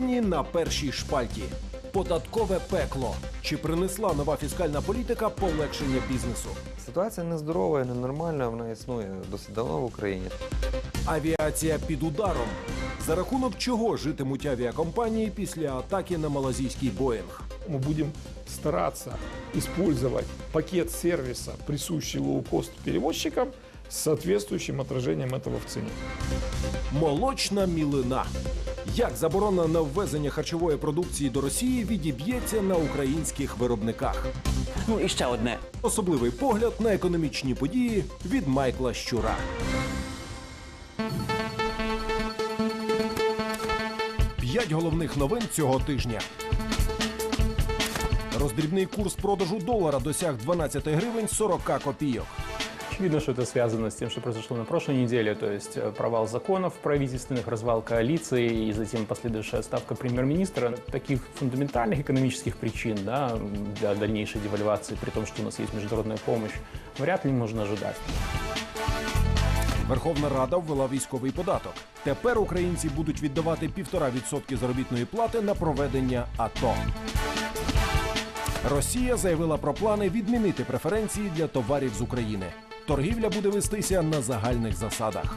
Сьогодні на першій шпальті податкове пекло. Чи принесла нова фіскальна політика полегшення бізнесу? Ситуація нездорова і ненормальна, вона існує досить давно в Україні. Авіація під ударом. За рахунок чого житимуть авіакомпанії після атаки на малазійський Боїнг? мы будем стараться использовать пакет сервиса, присущий лоукост перевозчикам, с соответствующим отражением этого в цене. Молочна мілина. Як заборона на ввезення харчової продукції до Росії відіб'ється на українських виробниках? Ну і ще одне. Особливий погляд на економічні події від Майкла Щура. П'ять головних новин цього тижня. Роздрібний курс продажу долара досяг 12 гривень 40 копійок. Очевидно, что это связано с тем, что произошло на прошлой неделе, то есть э, провал законов правительственных, развал коалиции и затем последующая ставка премьер-министра. Таких фундаментальных экономических причин да, для дальнейшей девальвации, при том, что у нас есть международная помощь, вряд ли можно ожидать. Верховна Рада ввела військовий податок. Тепер українці будуть віддавати півтора відсотки заробітної плати на проведення АТО. Росія заявила про плани відмінити преференції для товарів з України. Торгівля буде вестися на загальних засадах.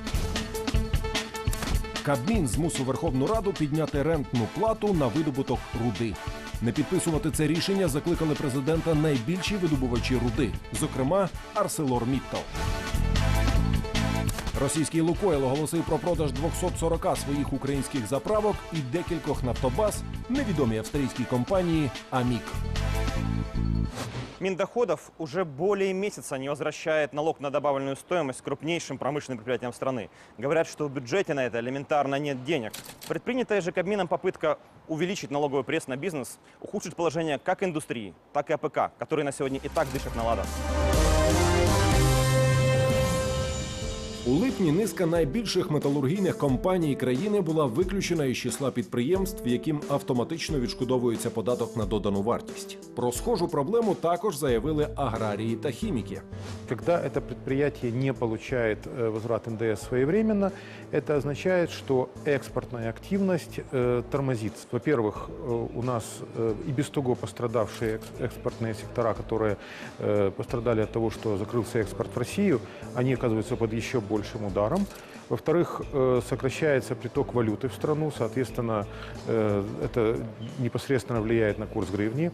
Кабмін змусив Верховну Раду підняти рентну плату на видобуток руди. Не підписувати це рішення закликали президента найбільші видобувачі руди, зокрема ArcelorMittal. Російський Лукойл оголосив про продаж 240 своїх українських заправок і декількох нафтобаз невідомій австрійській компанії Амік. Миндоходов уже более месяца не возвращает налог на добавленную стоимость крупнейшим промышленным предприятиям страны. Говорят, что в бюджете на это элементарно нет денег. Предпринятая же Кабмином попытка увеличить налоговый пресс на бизнес ухудшит положение как индустрии, так и АПК, которые на сегодня и так дышат на ладан. У липні низка найбільших металургійних компаній країни була виключена із числа підприємств, яким автоматично відшкодовується податок на додану вартість. Про схожу проблему також заявили аграрії та хіміки. Когда это предприятие не получает э, возврат НДС своевременно, это означает, что экспортная активность э, тормозится. Во-первых, э, у нас э, и без того пострадавшие экс- экспортные сектора, которые э, пострадали от того, что закрылся экспорт в Россию, они оказываются под еще большим ударом. Во-вторых, э, сокращается приток валюты в страну, соответственно, э, это непосредственно влияет на курс гривни.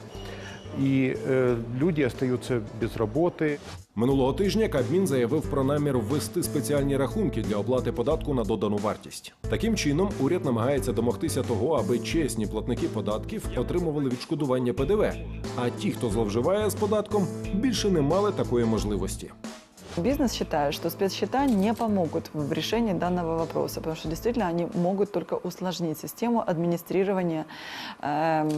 И э, люди остаются без работы, Минулого тижня Кабмін заявив про намір ввести спеціальні рахунки для оплати податку на додану вартість. Таким чином, уряд намагається домогтися того, аби чесні платники податків отримували відшкодування ПДВ. А ті, хто зловживає з податком, більше не мали такої можливості. Бизнес считает, что спецсчета не помогут в решении данного вопроса, потому что действительно они могут только усложнить систему администрирования э,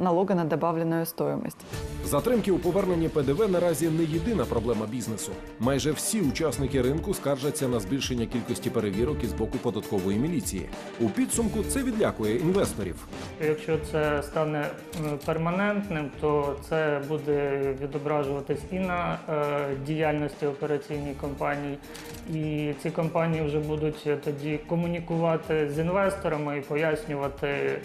налога на добавленную стоимость. Затримки у поверненні ПДВ наразі не єдина проблема бізнесу. Майже всі учасники ринку скаржаться на збільшення кількості перевірок із боку податкової міліції. У підсумку це відлякує інвесторів. Якщо це стане е, перманентним, то це буде відображуватись і на е, діяльності операційній компанії, і ці компанії вже будуть тоді комунікувати з інвесторами і пояснювати,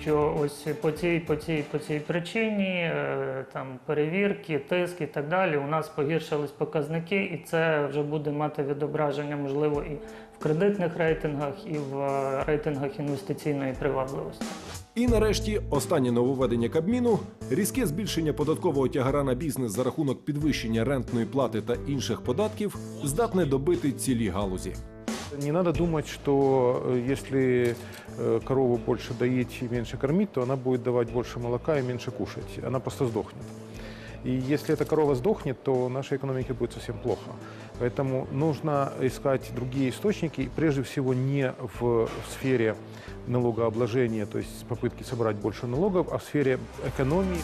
що ось по цій, по цій, по цій причині е, там перевірки, тиск і так далі. У нас погіршились показники, і це вже буде мати відображення, можливо, і в кредитних рейтингах, і в е, рейтингах інвестиційної привабливості. І нарешті останнє нововведення Кабміну різке збільшення податкового тягара на бізнес за рахунок підвищення рентної плати та інших податків здатне добити цілі галузі. Не надо думать, что э, если э, корову больше доить и меньше кормить, то она будет давать больше молока и меньше кушать. Она просто сдохнет. И если эта корова сдохнет, то нашей экономике будет совсем плохо. Поэтому нужно искать другие источники, и прежде всего не в сфере налогообложения, то есть попытки собрать больше налогов, а в сфере экономии.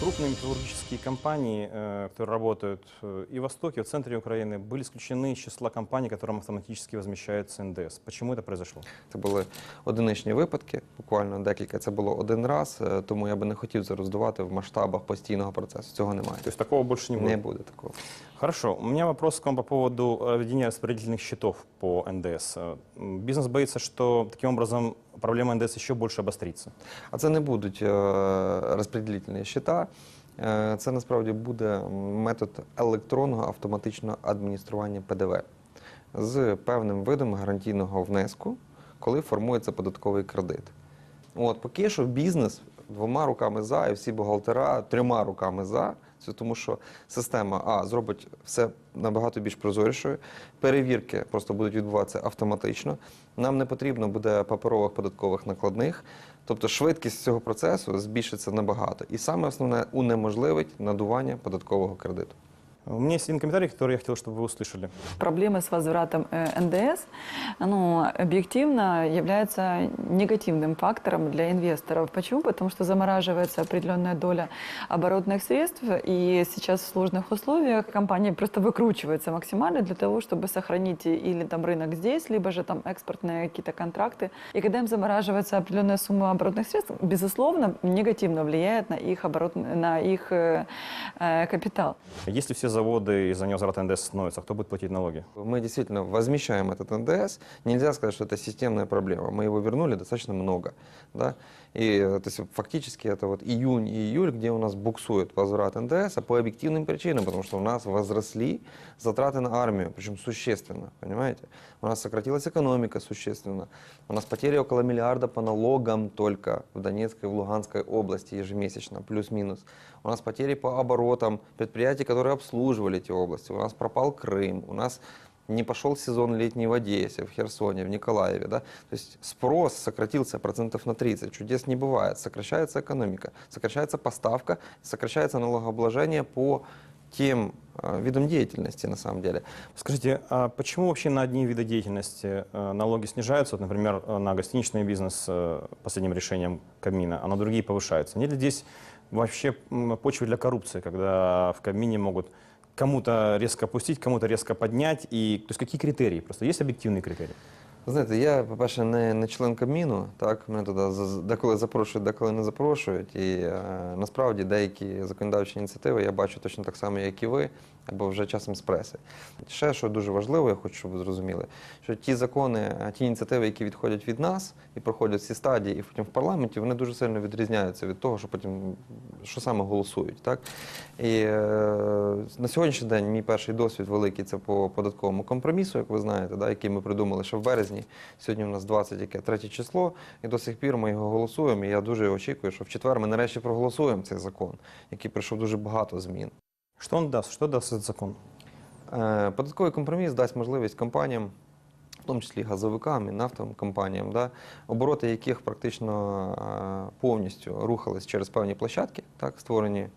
Крупные металлургические компании, э, которые работают э, и в Востоке, и в центре Украины, были исключены из числа компаний, которым автоматически возмещается НДС. Почему это произошло? Це були одиничні випадки, буквально декілька. Це було один раз, е, тому я би не хотів це роздувати в масштабах постійного процесу. Цього немає. То есть такого больше не будет? Не буде такого. Хорошо. У меня вопрос к вам по поводу э, ведения распределительных счетов по НДС. Э, м, Бизнес боится, что таким образом проблема НДС еще больше обострится. А це не будуть е, розподілительні щита. Е, Це насправді буде метод електронного автоматичного адміністрування ПДВ з певним видом гарантійного внеску, коли формується податковий кредит. От поки що бізнес двома руками за, і всі бухгалтера трьома руками за. Це тому, що система А зробить все набагато більш прозорішою. Перевірки просто будуть відбуватися автоматично. Нам не потрібно буде паперових податкових накладних. Тобто швидкість цього процесу збільшиться набагато. І саме основне унеможливить надування податкового кредиту. У меня есть один комментарий, который я хотел, чтобы вы услышали. Проблемы с возвратом э, НДС ну, объективно является негативным фактором для инвесторов. Почему? Потому что замораживается определенная доля оборотных средств, и сейчас в сложных условиях компания просто выкручивается максимально для того, чтобы сохранить или там рынок здесь, либо же там экспортные какие-то контракты. И когда им замораживается определенная сумма оборотных средств, безусловно, негативно влияет на их, оборот, на их э, э, капитал. Если все заводы из-за невозврата НДС становятся, кто будет платить налоги? Мы действительно возмещаем этот НДС. Нельзя сказать, что это системная проблема. Мы его вернули достаточно много. Да? И то есть, фактически это вот июнь и июль, где у нас буксует возврат НДС, а по объективным причинам, потому что у нас возросли затраты на армию, причем существенно, понимаете? У нас сократилась экономика существенно. У нас потери около миллиарда по налогам только в Донецкой и в Луганской области ежемесячно, плюс-минус. У нас потери по оборотам предприятий, которые обслуживали эти области. У нас пропал Крым, у нас не пошел сезон летний в Одессе, в Херсоне, в Николаеве. Да? То есть спрос сократился процентов на 30. Чудес не бывает. Сокращается экономика, сокращается поставка, сокращается налогообложение по тем э, видам деятельности на самом деле. Скажите, а почему вообще на одни виды деятельности э, налоги снижаются, вот, например, э, на гостиничный бизнес последним решением Кабмина, а на другие повышаются? Нет ли здесь вообще почвы для коррупции, когда в Кабмине могут кому-то резко опустить, кому-то резко поднять? И, то есть какие критерии? Просто есть объективные критерии? Знаєте, я, по-перше, не, не член Кабміну, так, мене туди за- деколи запрошують, деколи не запрошують. І е, насправді деякі законодавчі ініціативи я бачу точно так само, як і ви, або вже часом з преси. Ще що дуже важливо, я хочу, щоб ви зрозуміли, що ті закони, ті ініціативи, які відходять від нас і проходять ці стадії, і потім в парламенті, вони дуже сильно відрізняються від того, що потім що саме голосують. Так? І е, на сьогоднішній день мій перший досвід великий це по податковому компромісу, як ви знаєте, да, який ми придумали ще в березні. Сьогодні у нас 20 яке третє число, і до сих пір ми його голосуємо. І я дуже очікую, що в четвер ми нарешті проголосуємо цей закон, який пройшов дуже багато змін. Что он даст? Что даст этот закон? Е, Податковий компроміс дасть можливість компаніям, в тому числі газовикам і нафтовим компаніям, да, обороти яких практично е, повністю рухались через певні площадки, так, створені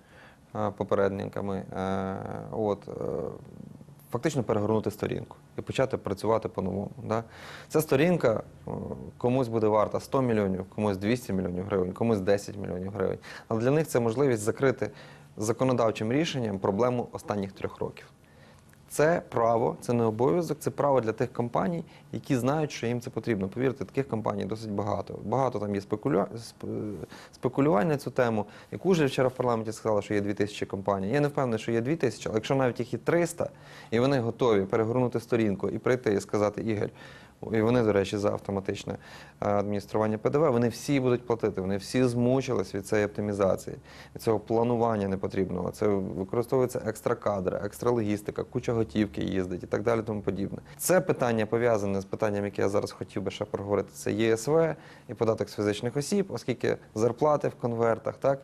е, попередниками. От, Фактично перегорнути сторінку і почати працювати по-новому. Да? Ця сторінка комусь буде варта 100 мільйонів, комусь 200 мільйонів гривень, комусь 10 мільйонів гривень. Але для них це можливість закрити законодавчим рішенням проблему останніх трьох років. Це право, це не обов'язок, це право для тих компаній, які знають, що їм це потрібно. Повірте, таких компаній досить багато. Багато там є спекуля... сп- спекулювань на цю тему. Яку вже вчора в парламенті сказали, що є 2000 компаній. Я не впевнений, що є 2000, але якщо навіть їх і 300, і вони готові перегорнути сторінку і прийти і сказати, Ігор, і вони, до речі, за автоматичне е, адміністрування ПДВ, вони всі будуть платити, вони всі змучились від цієї оптимізації, від цього планування непотрібного. Це використовується екстра кадри, екстра логістика, куча готівки їздить і так далі, тому подібне. Це питання пов'язане з питанням, яке я зараз хотів би ще проговорити. Це ЄСВ і податок з фізичних осіб, оскільки зарплати в конвертах, так.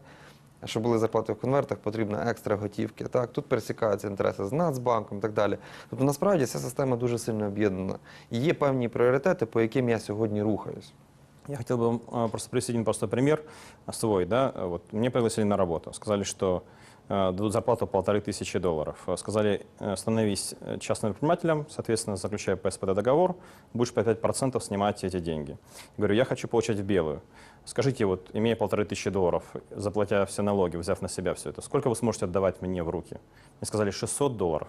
Щоб були зарплати в конвертах, потрібно екстра готівки. Так, тут пересікаються інтереси з Нацбанком і так далі. Тобто, насправді ця система дуже сильно об'єднана. І є певні пріоритети, по яким я сьогодні рухаюсь. Я хотел бы просто привести один простой пример свой. Да? Вот, меня пригласили на работу. Сказали, дадут зарплату полторы тысячи долларов. Э, Сказали, э, становись э, частным предпринимателем, соответственно, заключая по СПД договор, будешь по 5% снимать эти деньги. Говорю, я хочу получать в белую. Скажите, вот, имея полторы тысячи долларов, заплатя все налоги, взяв на себя все это, сколько вы сможете отдавать мне в руки? Мне сказали 600 долларов.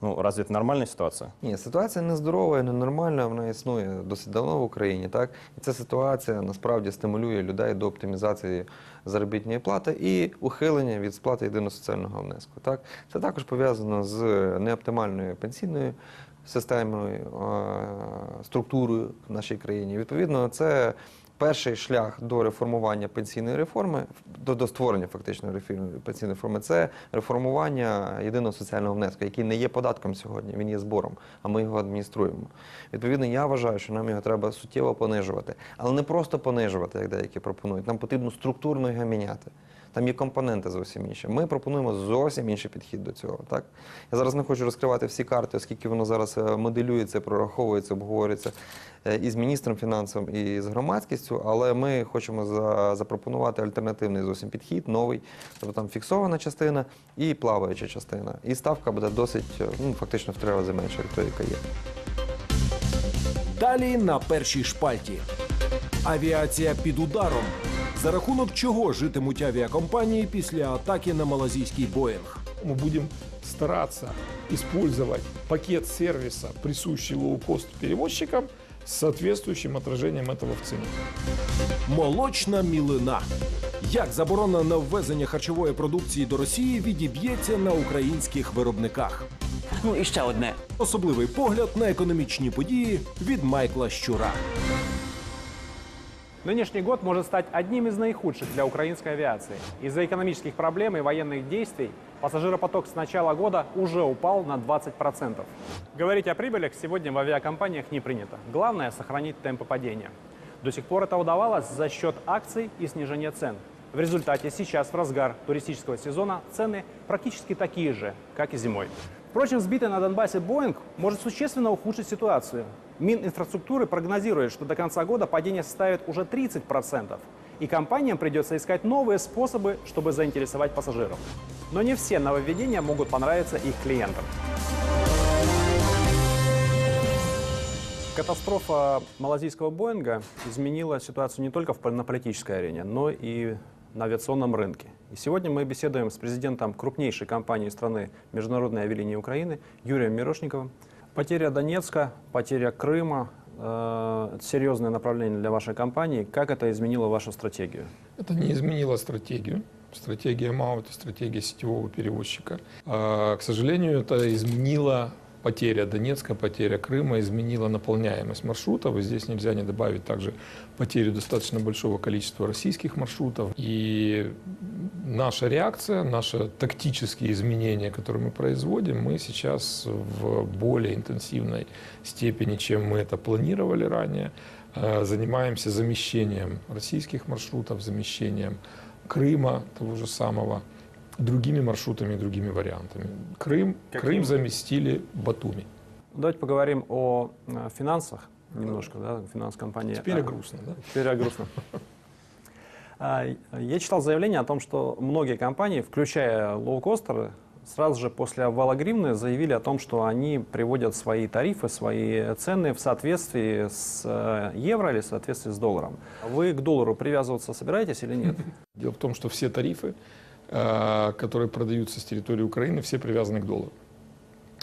Ну, разве это нормальная ситуация? Ні, ситуація нездорова і ненормальна, вона існує досить давно в Україні, так? І ця ситуація насправді стимулює людей до оптимізації заробітної плати і ухилення від сплати єдиного соціального внеску. Так? Це також пов'язано з неоптимальною пенсійною системою, структурою в нашій країні. Відповідно, це перший шлях до реформування пенсійної реформи, до, до створення фактично пенсійної реформи, це реформування єдиного соціального внеску, який не є податком сьогодні, він є збором, а ми його адмініструємо. Відповідно, я вважаю, що нам його треба суттєво понижувати, але не просто понижувати, як деякі пропонують. Нам потрібно структурно його міняти. Там є компоненти зовсім інші. Ми пропонуємо зовсім інший підхід до цього. Так я зараз не хочу розкривати всі карти, оскільки воно зараз е, моделюється, прораховується, обговорюється е, і з міністром фінансів, і з громадськістю. Але ми хочемо за- запропонувати альтернативний зовсім підхід, новий, тобто там фіксована частина і плаваюча частина. І ставка буде досить е, ну, фактично в три рази менша від тої, яка є. Далі на першій шпальті. Авіація під ударом. За рахунок чого житимуть авіакомпанії після атаки на малазійський Боїнг? Мы будем стараться использовать пакет сервиса, присущий лоу-кост перевозчикам, с соответствующим отражением этого в цене. Молочна мілина. Як заборона на ввезення харчової продукції до Росії відіб'ється на українських виробниках? Ну і ще одне. Особливий погляд на економічні події від Майкла Щура. Нынешний год может стать одним из наихудших для украинской авиации. Из-за экономических проблем и военных действий пассажиропоток с начала года уже упал на 20%. Говорить о прибылях сегодня в авиакомпаниях не принято. Главное – сохранить темпы падения. До сих пор это удавалось за счет акций и снижения цен. В результате сейчас, в разгар туристического сезона, цены практически такие же, как и зимой. Впрочем, сбитый на Донбассе Боинг может существенно ухудшить ситуацию. Мининфраструктуры прогнозирует, что до конца года падение составит уже 30%. И компаниям придется искать новые способы, чтобы заинтересовать пассажиров. Но не все нововведения могут понравиться их клиентам. Катастрофа малазийского Боинга изменила ситуацию не только на политической арене, но и на авиационном рынке. И сегодня мы беседуем с президентом крупнейшей компании страны Международной авиалинии Украины Юрием Мирошниковым. Потеря Донецка, потеря Крыма э, серьезное направление для вашей компании. Как это изменило вашу стратегию? Это не изменило стратегию. Стратегия МАУ – это стратегия сетевого перевозчика. А, К сожалению, это изменило потеря Донецка, потеря Крыма, изменила наполняемость маршрутов. И здесь нельзя не добавить также потерю достаточно большого количества российских маршрутов. И наша реакция, наши тактические изменения, которые мы производим, мы сейчас в более интенсивной степени, чем мы это планировали ранее, э, занимаемся замещением российских маршрутов, замещением Крыма того же самого, другими маршрутами другими вариантами. Крым, Каким? Крым заместили Батуми. Давайте поговорим о э, финансах немножко, да, финанс-компании. Теперь А, грустно, да? Теперь о грустном. А, Я читал заявление о том, что многие компании, включая лоукостеры, сразу же после обвала гривны заявили о том, что они приводят свои тарифы, свои цены в соответствии с э, евро или в соответствии с долларом. Вы к доллару привязываться собираетесь или нет? Дело в том, что все тарифы, которые продаются с территории Украины, все привязаны к доллару.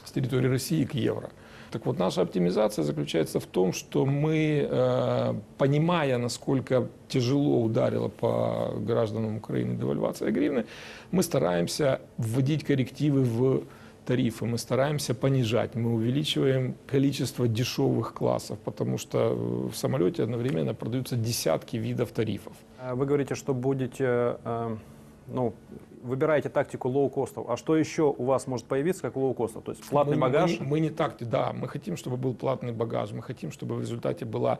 С территории России к евро. Так вот, наша оптимизация заключается в том, что мы, э, понимая, насколько тяжело ударила по гражданам Украины девальвация гривны, мы стараемся вводить коррективы в тарифы, мы стараемся понижать, мы увеличиваем количество дешевых классов, потому что э, в самолете одновременно продаются десятки видов тарифов. А Вы говорите, что будете, э, ну, выбираете тактику лоукостов. А что еще у вас может появиться как лоукостов? То есть платный мы, багаж? Мы, не- мы не так, да, мы хотим, чтобы был платный багаж, мы хотим, чтобы в результате была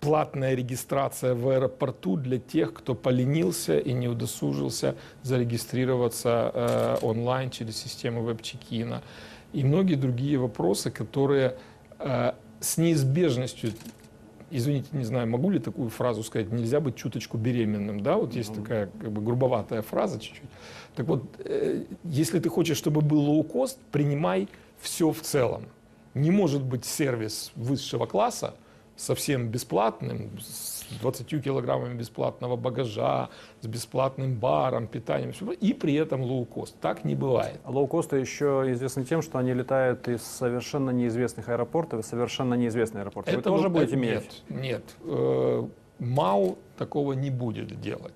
платная регистрация в аэропорту для тех, кто поленился и не удосужился зарегистрироваться э, онлайн через систему веб-чекина. И многие другие вопросы, которые э, с неизбежностью извините, не знаю, могу ли такую фразу сказать, нельзя быть чуточку беременным, да, вот есть такая как бы грубоватая фраза чуть-чуть. Так вот, э, если ты хочешь, чтобы был лоукост, принимай все в целом. Не может быть сервис высшего класса совсем бесплатным, с 20 килограммами бесплатного багажа, с бесплатным баром, питанием, и при этом лоукост. Так не бывает. Лоукосты еще известны тем, что они летают из совершенно неизвестных аэропортов, и совершенно неизвестные аэропорты. Вы тоже вот- будете? Нет, нет. Э, МАУ такого не будет делать.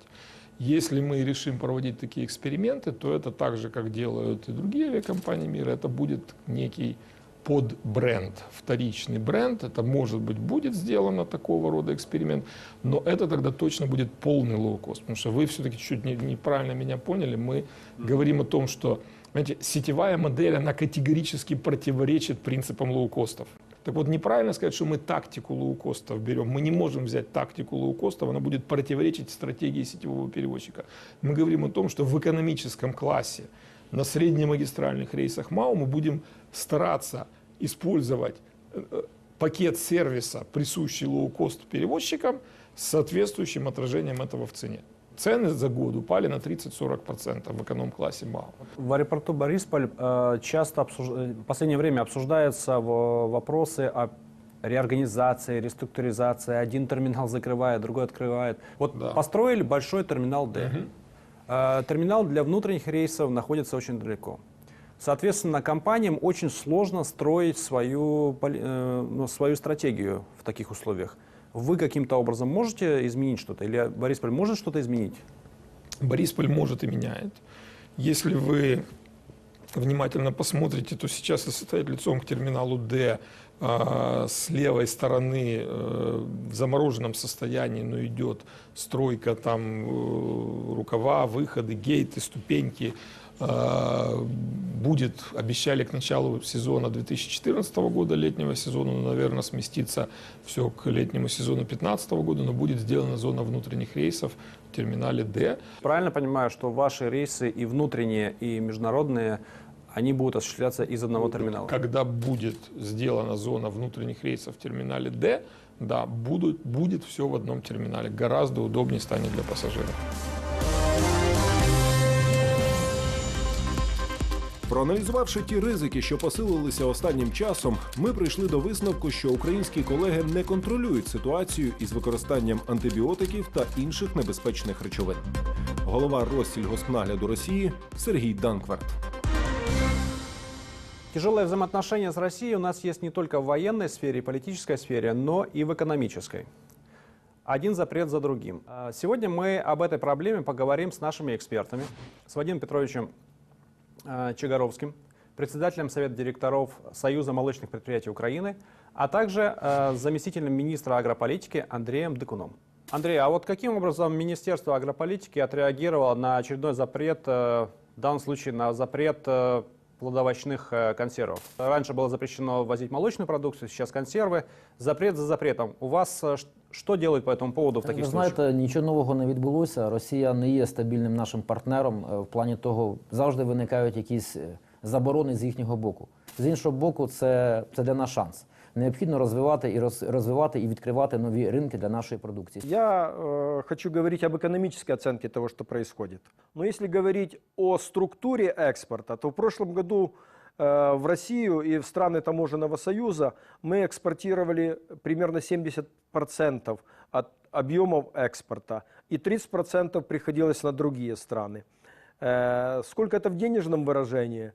Если мы решим проводить такие эксперименты, то это так же, как делают и другие авиакомпании мира, это будет некий под бренд, вторичный бренд. Это, может быть, будет сделано такого рода эксперимент, но это тогда точно будет полный лоукост. Потому что вы все-таки чуть не- неправильно меня поняли. Мы говорим о том, что Понимаете, сетевая модель, она категорически противоречит принципам лоукостов. Так вот, неправильно сказать, что мы тактику лоукостов берем. Мы не можем взять тактику лоукостов, она будет противоречить стратегии сетевого перевозчика. Мы говорим о том, что в экономическом классе на среднемагистральных рейсах МАУ мы будем стараться использовать э, пакет сервиса, присущий лоукост перевозчикам, с соответствующим отражением этого в цене. Цены за год упали на 30-40% в эконом-классе МАУ. В аэропорту Борисполь э, часто обсуж- э, в последнее время обсуждаются вопросы о реорганизации, реструктуризации. Один терминал закрывает, другой открывает. Вот Да. построили большой терминал Д. Э, терминал для внутренних рейсов находится очень далеко. Соответственно, компаниям очень сложно строить свою, поли- э, ну, свою стратегию в таких условиях. Вы каким-то образом можете изменить что-то? Или Борисполь может что-то изменить? Борисполь может и меняет. Если вы внимательно посмотрите, то сейчас, если стоять лицом к терминалу Д, а, с левой стороны э, в замороженном состоянии, но идет стройка, там э, рукава, выходы, гейты, ступеньки. А, Будет, обещали к началу сезона 2014 года, летнего сезона, но, наверное, сместится все к летнему сезону 2015 года, но будет сделана зона внутренних рейсов в терминале Д. Правильно понимаю, что ваши рейсы и внутренние, и международные, они будут осуществляться из одного терминала? Когда будет сделана зона внутренних рейсов в терминале Д, да, будут, будет все в одном терминале. Гораздо удобнее станет для пассажиров. Проаналізувавши ті ризики, що посилилися останнім часом, ми прийшли до висновку, що українські колеги не контролюють ситуацію із використанням антибіотиків та інших небезпечних речовин. Голова Россільгоспнагляду Росії Сергій Данкварт. Тяжелые взаимоотношения с Россией у нас есть не только в военной сфере и политической сфере, но и в экономической. Один запрет за другим. А, Сегодня мы об этой проблеме поговорим с нашими экспертами, с Вадимом Петровичем э, Чигаровским, председателем Совета директоров Союза молочных предприятий Украины, а также э, заместителем министра агрополитики Андреем Дыкуном. Андрей, а вот каким образом Министерство агрополитики отреагировало на очередной запрет, в данном случае на запрет плодовочных э, консервов? Раньше было запрещено ввозить молочную продукцию, сейчас консервы. Запрет за запретом. У вас э, ш- что делают по этому поводу в таких Ви случаях? знаєте, нічого нового не відбулося. Росія не є стабільним нашим партнером. е, В плані того, завжди виникають якісь е, заборони з їхнього боку. З іншого боку, це, це для нас шанс. Необхідно розвивати і роз, розвивати і відкривати нові ринки для нашої продукції. Я э, хочу говорить об экономической оценке того, что происходит. Но если говорить о структуре экспорта, то в прошлом году э, в Россию и в страны таможенного союза мы экспортировали примерно 70% от объемов экспорта, и 30% приходилось на другие страны. Э, сколько это в денежном выражении?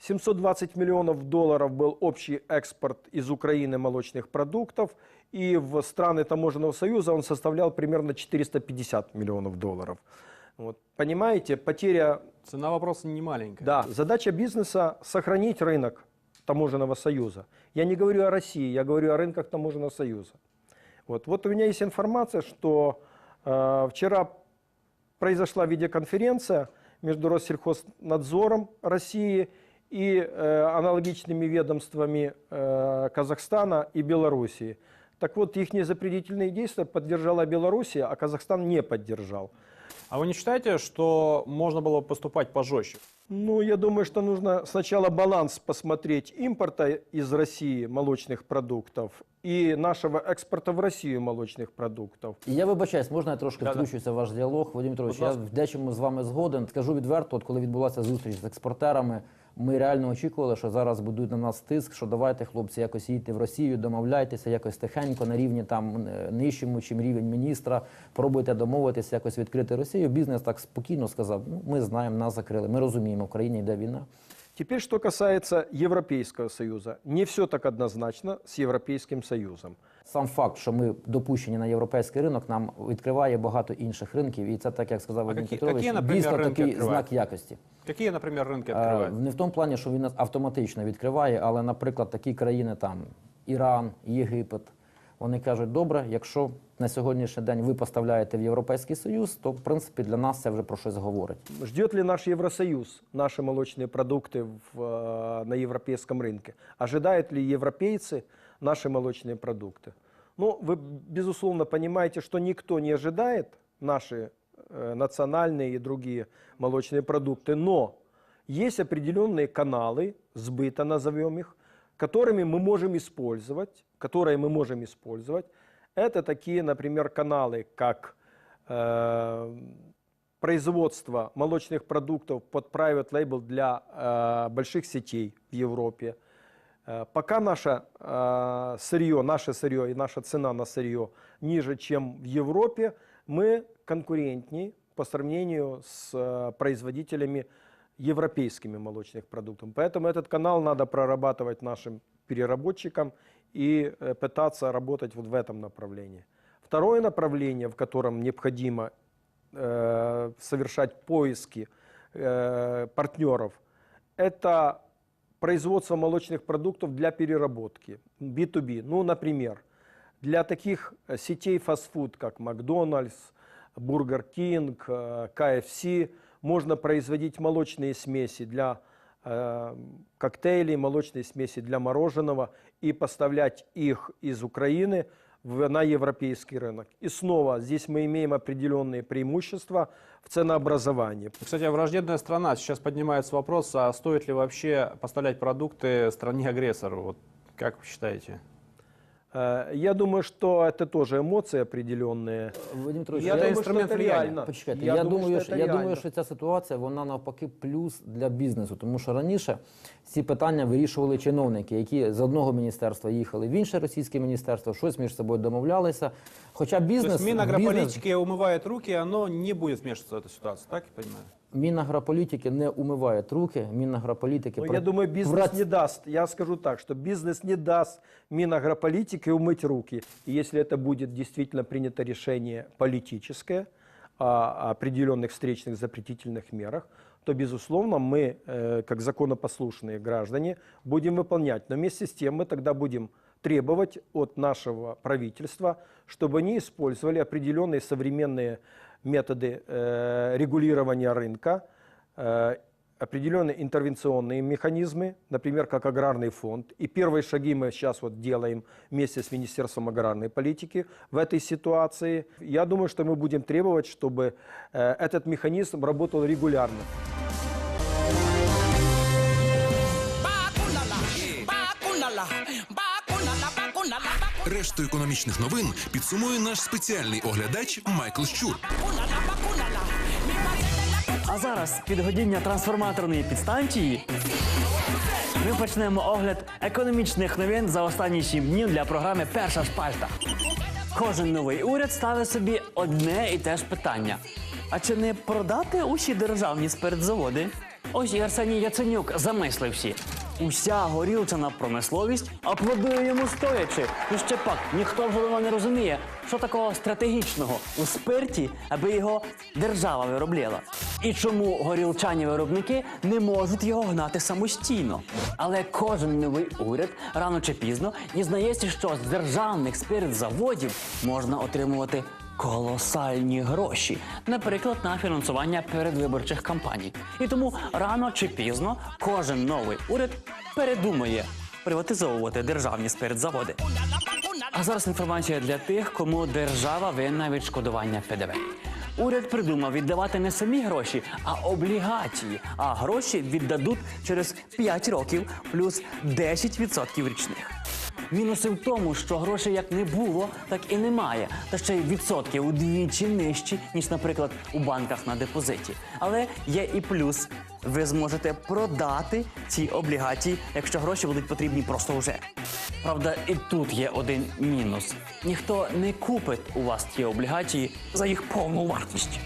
720 миллионов долларов был общий экспорт из Украины молочных продуктов, и в страны таможенного союза он составлял примерно 450 миллионов долларов. Вот. Понимаете, потеря... Цена вопроса не маленькая. Да, задача бизнеса – сохранить рынок таможенного союза. Я не говорю о России, я говорю о рынках таможенного союза. Вот, вот у меня есть информация, что э, вчера произошла видеоконференция между Россельхознадзором России и э, аналогичными ведомствами э, Казахстана и Белоруссии. Так вот, их запретительные действия поддержала Белоруссия, а Казахстан не поддержал. А вы не считаете, что можно было бы поступать пожестче? Ну, я думаю, что нужно сначала баланс посмотреть импорта из России молочных продуктов и нашего экспорта в Россию молочных продуктов. І я вибачаюсь, можна я трошки Да-да. втручуся в ваш діалог, Вадим Петрович, Будь я ласка. в дечому з вами згоден. Скажу відверто, от коли відбулася зустріч з експортерами, ми реально очікували, що зараз будуть на нас тиск, що давайте, хлопці, якось їдьте в Росію, домовляйтеся, якось тихенько на рівні там е, нижчому, чим рівень міністра, пробуйте домовитися, якось відкрити Росію. Бізнес так спокійно сказав: ну ми знаємо, нас закрили. Ми розуміємо, в країні йде війна. Теперь, что касается Европейского Союза. Не все так однозначно с Европейским Союзом. Сам факт, що ми допущені на європейський ринок, нам відкриває багато інших ринків, і це так як сказав Вадим які- Петрович, які, наприклад, дійсно ринки такий відкривають? знак якості. Какие, например, рынки Е, открывают? Не в тому плані, що він нас автоматично відкриває, але, наприклад, такі країни, там Іран, Єгипет, вони кажуть, добре, якщо на сьогоднішній день ви поставляєте в Європейський Союз, то в принципі для нас це вже про щось говорить. Ждет ли наш Евросоюз наши молочные продукты в, э, на европейском рынке? Ожидают ли европейцы Наши молочные продукты? Ну, вы, безусловно, понимаете, что никто не ожидает наши э, национальные и другие молочные продукты, но есть определенные каналы сбыта, назовем их, которыми мы можем использовать, которые мы можем использовать. Это такие, например, каналы, как э, производство молочных продуктов под private label для э, больших сетей в Европе. Э, пока наше э, сырье, наше сырье и наша цена на сырье ниже, чем в Европе, мы конкурентней по сравнению с э, производителями европейскими молочных продуктов. Поэтому этот канал надо прорабатывать нашим переработчикам и пытаться работать вот в этом направлении. Второе направление, в котором необходимо совершать поиски партнеров, это производство молочных продуктов для переработки, B2B. Ну, например, для таких э, сетей фастфуд, как Макдональдс, Бургер Кинг, э, KFC, можно производить молочные смеси для э, коктейлей, молочные смеси для мороженого и поставлять их из Украины на европейский рынок. И снова здесь мы имеем определенные преимущества в ценообразовании. Кстати, враждебная страна. Сейчас поднимается вопрос, а стоит ли вообще поставлять продукты стране-агрессору? Вот как вы считаете? Э, Я думаю, что это тоже эмоции определенные. Вадим Петрович, Я это думаю, інструмент що це влияния. реально. Почекайте, я, думаю, що що, це я реально. думаю, що ця ситуація вона навпаки плюс для бізнесу, тому що раніше ці питання вирішували чиновники, які з одного міністерства їхали в інше російське міністерство, щось між собою домовлялися. Хоча То бізнес, есть бізнес Минагрополитики умывает руки, оно не будет вмешиваться в эту ситуацию, так я понимаю? Мінагрополітики не умивають руки, Мінагрополітики... Ну, при- я думаю, бизнес врать- не даст. Я скажу так, что бизнес не даст Минагрополитике умыть руки. И если это будет действительно принято решение политическое о определенных встречных запретительных мерах, то, безусловно, мы, э, как законопослушные граждане, будем выполнять. Но вместе с тем мы тогда будем требовать от нашего правительства, чтобы они использовали определенные современные методы э, регулирования рынка, э, определенные интервенционные механизмы, например, как аграрный фонд. И первые шаги мы сейчас вот делаем вместе с Министерством аграрной политики в этой ситуации. Я думаю, что мы будем требовать, чтобы э, этот механизм работал регулярно. Решту економічних новин підсумує наш спеціальний оглядач Майкл Щур. А зараз підгодіння трансформаторної підстанції. Ми почнемо огляд економічних новин за останні сім днів для програми Перша шпальта. Кожен новий уряд ставить собі одне і те ж питання: а чи не продати усі державні спиртзаводи? Ось і Арсеній Яценюк замислився. Уся горілчана промисловість аплодує йому стоячи. І ще пак ніхто в голову не розуміє, що такого стратегічного у спирті, аби його держава виробляла. І чому горілчані виробники не можуть його гнати самостійно. Але кожен новий уряд рано чи пізно дізнається, що з державних спиртзаводів можна отримувати колосальні гроші, наприклад, на фінансування передвиборчих кампаній. І тому рано чи пізно кожен новий уряд передумає приватизовувати державні спиртзаводи. А зараз інформація для тих, кому держава винна відшкодування ПДВ. Уряд придумав віддавати не самі гроші, а облігації. А гроші віддадуть через 5 років плюс 10% річних. Мінуси в тому, що грошей як не було, так і немає. Та ще й відсотки удвічі нижчі, ніж, наприклад, у банках на депозиті. Але є і плюс. Ви зможете продати ці облігації, якщо гроші будуть потрібні просто вже. Правда, і тут є один мінус: ніхто не купить у вас ті облігації за їх повну вартість.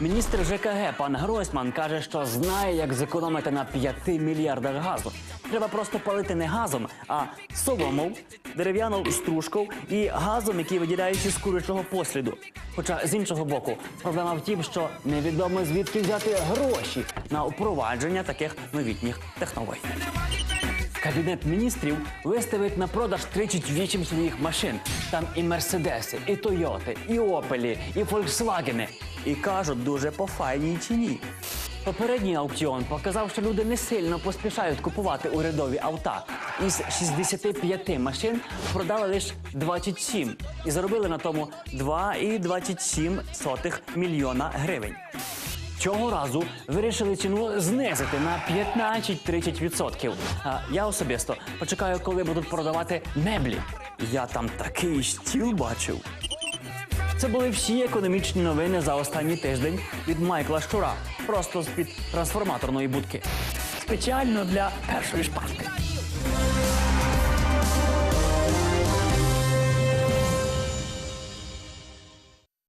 Міністр ЖКГ пан Гройсман каже, що знає, як зекономити на 5 мільярдах газу. Треба просто палити не газом, а соломов, дерев'яною стружкою і газом, який виділяється з курячого посліду. Хоча з іншого боку, проблема в тім, що невідомо звідки взяти гроші на впровадження таких новітніх технологій. Кабінет міністрів виставить на продаж 38 своїх машин. Там і мерседеси, і Тойоти, і Опелі, і Фольксвагени. І кажуть, дуже по файній ціні. Попередній аукціон показав, що люди не сильно поспішають купувати урядові авта. Із 65 машин продали лише 27 і заробили на тому 2,27 мільйона гривень. Цього разу вирішили ціну знизити на 15-30%. А я особисто почекаю, коли будуть продавати меблі. Я там такий стіл бачив. Це були всі економічні новини за останній тиждень від Майкла Щура, просто з під трансформаторної будки. Спеціально для першої шпарки.